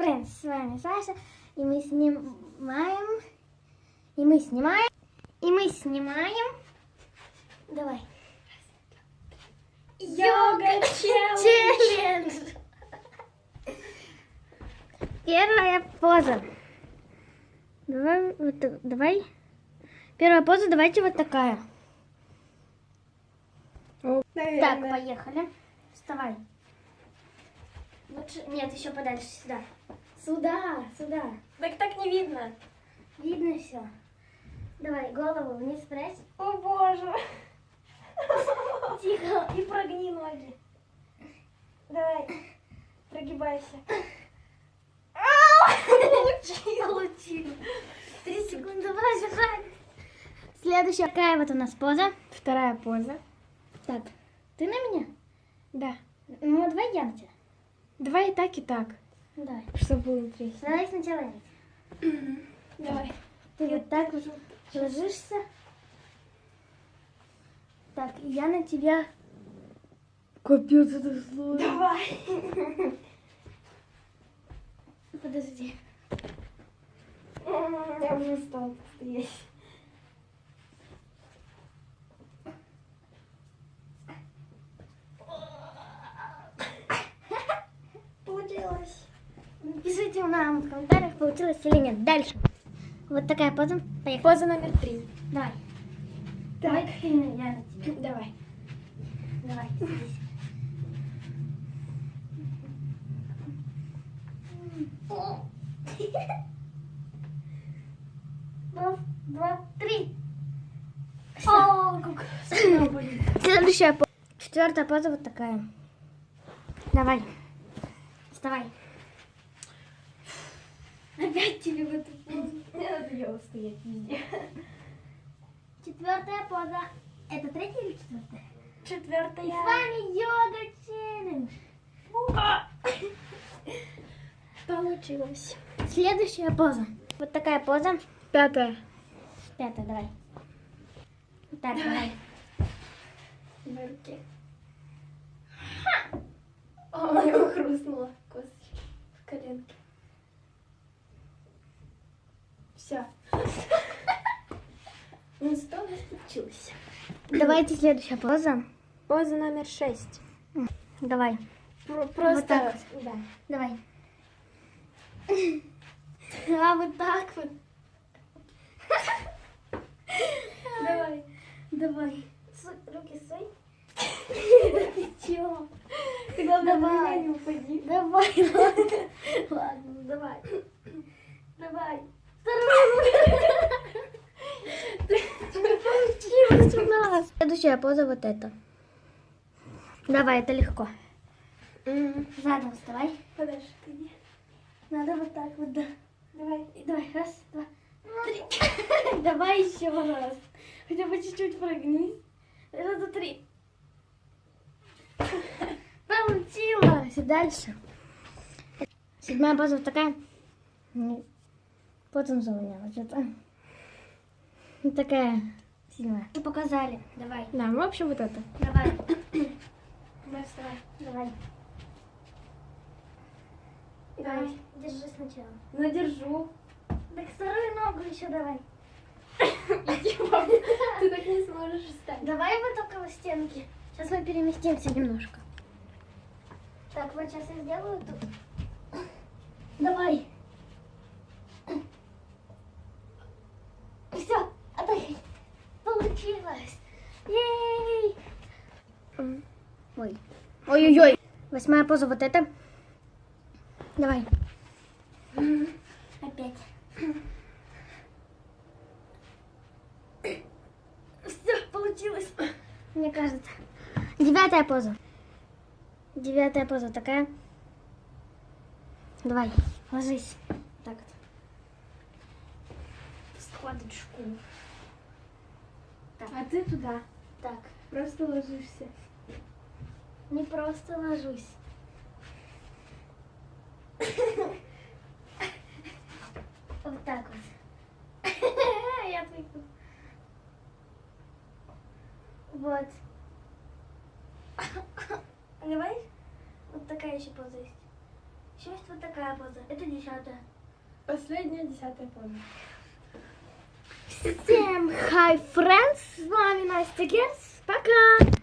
Принц, с вами Саша, и мы снимаем, и мы снимаем, и мы снимаем, давай. Йога челлендж. Первая поза. Давай, вот так- давай. Первая поза, давайте вот такая. Так, Наверное. поехали. Вставай. Лучше... Нет, еще подальше сюда. Сюда, сюда. Так так не видно. Видно все. Давай, голову вниз прячь. О боже. Тихо. И прогни ноги. Давай. Прогибайся. Получил. Три секунды продолжай. Следующая. Какая вот у нас поза? Вторая поза. Так, ты на меня? Да. Ну, давай я на тебя. Давай и так, и так. Давай. Чтобы было интересно. Давай сначала я. Давай. Ты вот так вот ложишься. Так, я на тебя. Капец, это сложно. Давай. Подожди. Я уже устала стоять. Получилось. Пишите нам в комментариях, получилось или нет. Дальше. Вот такая поза. Поехали. Поза номер три. Давай. Так. Давай ты на я на тебя. Давай. Давай. Раз, два, три. О, как. Следующая поза. Четвертая поза вот такая. Давай. Вставай. Опять тебе в эту позу. Мне надоело стоять везде. Четвертая поза. Это третья или четвертая? И с Четвертая. вами йога челлендж. Получилось. Следующая поза. Вот такая поза. Пятая. Пятая, давай. Так, давай. На руке. О, у него хрустнула косточка в коленке. Все. Ну, что получилось? Давайте следующая поза. Поза номер шесть. Давай. Просто... так Да. Давай. А вот так вот. Давай. Давай. Руки суй. Ты чё? Ты, главное, в Давай. меня не упади. Давай, ладно. Ладно, давай. Давай. Получилось у нас. Следующая поза вот эта. Давай, это легко. Задом вставай. Подожди. Надо вот так вот, да. Давай. Давай, раз, два, три. Давай еще раз. Хотя бы чуть-чуть прогнись. Два, три. Получилось. И дальше. Седьмая поза вот такая. Потом завоняла что-то. Вот такая седьмая. Мы Показали. Давай. Да, в общем, вот это. Давай. Давай, вставай. Давай. Давай. Держи сначала. Ну, держу. Так вторую ногу еще давай. Иди, мам. Ты так не сможешь встать. Давай вот около стенки. Сейчас мы переместимся немножко. Так, вот сейчас я сделаю тут. Давай. Все, отдай. Получилось. Ей. Ой. Ой-ой-ой. Восьмая поза вот эта. Давай. Опять. Все, получилось. Мне кажется. Девятая поза. Девятая поза такая. Давай, ложись. Так вот. В складочку. Так, А ты туда. так. Просто ложишься. Не просто ложусь. Вот так вот. Я отвлеку. Вот. Давай. Вот такая еще поза есть. Еще есть вот такая поза. Это десятая. Последняя десятая поза. Всем хай, friends! С вами Настя Герц. Пока!